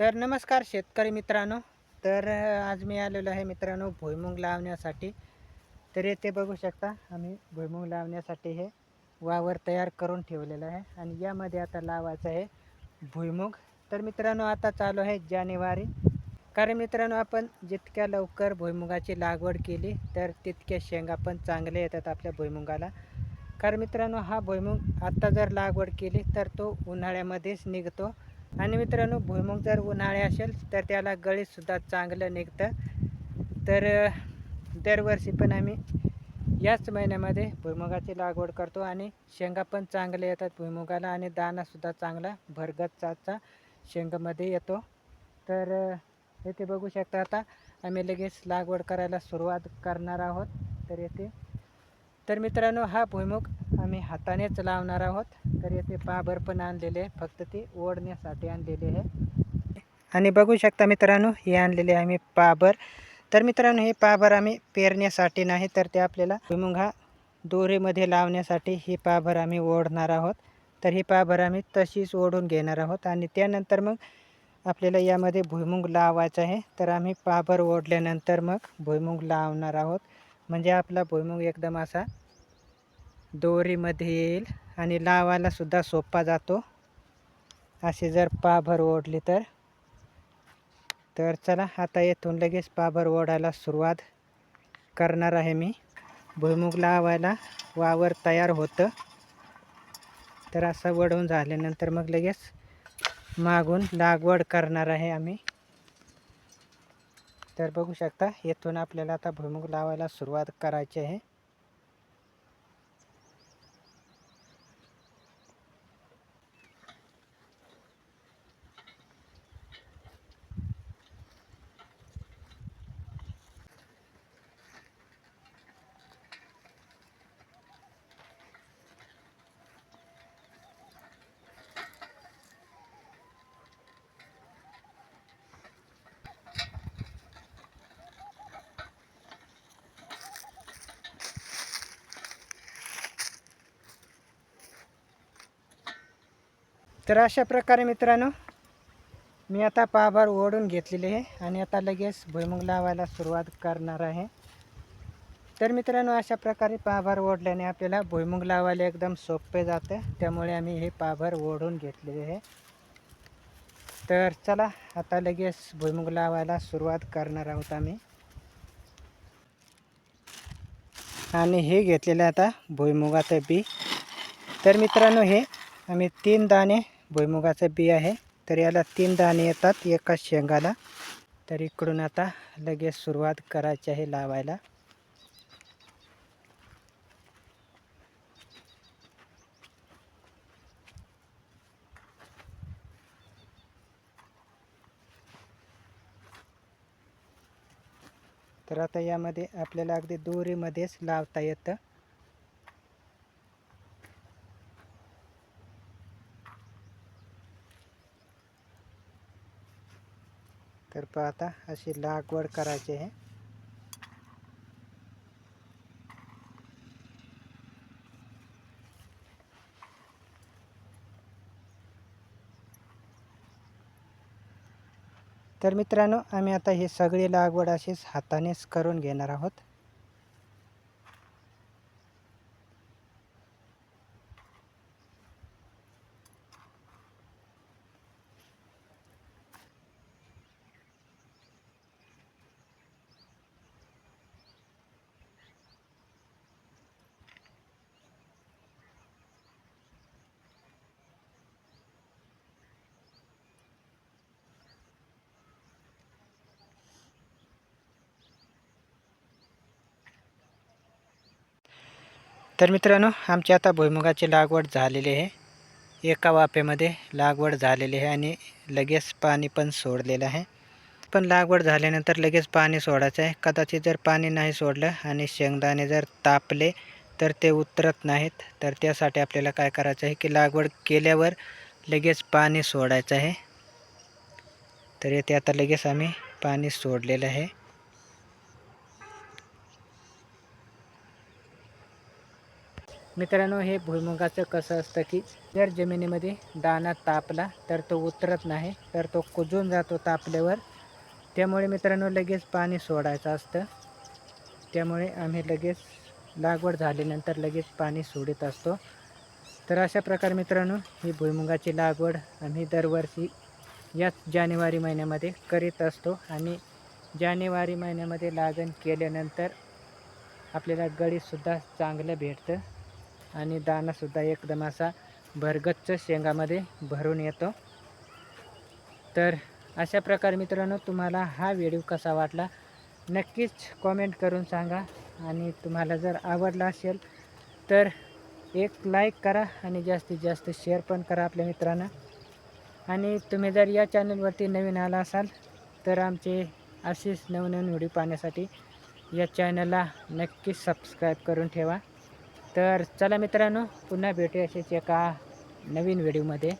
तर नमस्कार शेतकरी मित्रांनो. तर आज मी आलेलो आहे मित्रांनो भुईमुग लावण्यासाठी. तर येथे बघू शकता आम्ही भुईमुग लावण्यासाठी हे वावर तयार करून ठेवलेलं आहे आणि यामध्ये आता लावायचं आहे भुईमुग. तर मित्रांनो आता चालू आहे जानेवारी. कारण मित्रांनो आपण जितक्या लवकर भुईमुगाची लागवड केली तर तितक्या शेंगा पण चांगले येतात आपल्या भुईमुगाला. कारण मित्रांनो हा भुईमुग आत्ता जर लागवड केली तर तो उन्हाळ्यामध्येच निघतो. आणि मित्रांनो भुईमुग जर उन्हाळे असेल तर त्याला गळीतसुद्धा चांगलं निघतं. तर दरवर्षी पण आम्ही याच महिन्यामध्ये भुईमुगाची लागवड करतो आणि शेंगा पण चांगले येतात भुईमुगाला आणि दाणासुद्धा चांगला भरगत चाचा शेंगामध्ये येतो. तर येथे बघू शकता आता आम्ही लगेच लागवड करायला सुरुवात करणार आहोत. तर येथे तर मित्रांनो हा भुईमुग आम्ही हातानेच लावणार आहोत. तर येथे पाभर पण आणलेले आहे फक्त ते ओढण्यासाठी आणलेले आहे. आणि बघू शकता मित्रांनो हे आणलेले आहे आम्ही पाभर. तर मित्रांनो हे पाभर आम्ही पेरण्यासाठी नाही तर ते आपल्याला भुईमुग हा दोरीमध्ये लावण्यासाठी ही पाभर आम्ही ओढणार आहोत. तर ही पाभर आम्ही तशीच ओढून घेणार आहोत. आणि त्यानंतर मग आपल्याला यामध्ये भुईमुग लावायचं आहे. तर आम्ही पाबर ओढल्यानंतर मग भुईमुग लावणार आहोत. म्हणजे आपला भुईमुग एकदम असा दोरीमध्ये येईल आणि लावायला सुद्धा सोपा जातो. असे जर पाभर ओढली तर. तर चला आता येथून लगेच पाभर ओढायला सुरुवात करणार आहे मी. भुईमुग लावायला वावर तयार होतं. तर असं वडवून झाल्यानंतर मग लगेच मागून लागवड करणार आहे आम्ही. तर बघू शकता येथून आपल्याला आता भुईमुग लावायला सुरुवात करायची आहे. तर अशा प्रकारे मित्रांनो मी आता पाभार ओढून घेतलेले आहे आणि आता लगेच भुईमुग लावायला सुरुवात करणार आहे. तर मित्रांनो अशा प्रकारे पाभार ओढल्याने आपल्याला भुईमुग लावायला एकदम सोपे जाते. त्यामुळे आम्ही हे पाभार ओढून घेतलेले आहे. तर चला आता लगेच भुईमुग लावायला सुरुवात करणार आहोत आम्ही. आणि हे घेतलेलं आहे आता भुईमुगाचं बी. तर मित्रांनो हे आम्ही तीन दाणे भुईमुगाचं बी आहे. तर याला तीन दाणे येतात एका शेंगाला. तर इकडून आता लगेच सुरुवात करायची आहे लावायला. तर आता यामध्ये आपल्याला अगदी दोरीमध्येच लावता येतं. तर पाहता अशी लागवड करायची आहे. तर मित्रांनो आम्ही आता ही सगळी लागवड अशीच हातानेच करून घेणार आहोत. तर मित्रांनो आमची आता भुईमुगाची लागवड झालेली आहे. एका वाफेमध्ये लागवड झालेली आहे आणि लगेच पाणी पण सोडलेलं आहे. पण लागवड झाल्यानंतर लगेच पाणी सोडायचं आहे. कदाचित जर पाणी नाही सोडलं आणि शेंगदाणे जर तापले तर ते उतरत नाहीत. तर त्यासाठी आपल्याला काय करायचं आहे की लागवड केल्यावर लगेच पाणी सोडायचं आहे. तर येथे आता लगेच आम्ही पाणी सोडलेलं आहे. मित्रांनो हे भुईमुगाचं कसं असतं की जर जमिनीमध्ये दाणा तापला तर तो उतरत नाही तर तो कुजून जातो तापल्यावर. त्यामुळे मित्रांनो लगेच पाणी सोडायचं असतं. त्यामुळे आम्ही लगेच लागवड झाल्यानंतर लगेच पाणी सोडत असतो. तर अशा प्रकारे मित्रांनो ही भुईमुगाची लागवड आम्ही दरवर्षी याच जानेवारी महिन्यामध्ये करीत असतो. आणि जानेवारी महिन्यामध्ये लागण केल्यानंतर आपल्याला गळीसुद्धा चांगलं भेटतं. आणि दाणासुद्धा एकदम असा भरगच्च शेंगामध्ये भरून येतो. तर अशा प्रकारे मित्रांनो तुम्हाला हा व्हिडिओ कसा वाटला नक्कीच कॉमेंट करून सांगा. आणि तुम्हाला जर आवडला असेल तर एक लाईक करा आणि जास्तीत जास्त शेअर पण करा आपल्या मित्रांना. आणि तुम्ही जर या चॅनलवरती नवीन आला असाल तर आमचे असेच नवनवीन व्हिडिओ पाहण्यासाठी या चॅनलला नक्कीच सबस्क्राईब करून ठेवा. तर चला मित्रांनो पुन्हा भेटू असेच एका नवीन व्हिडिओमध्ये.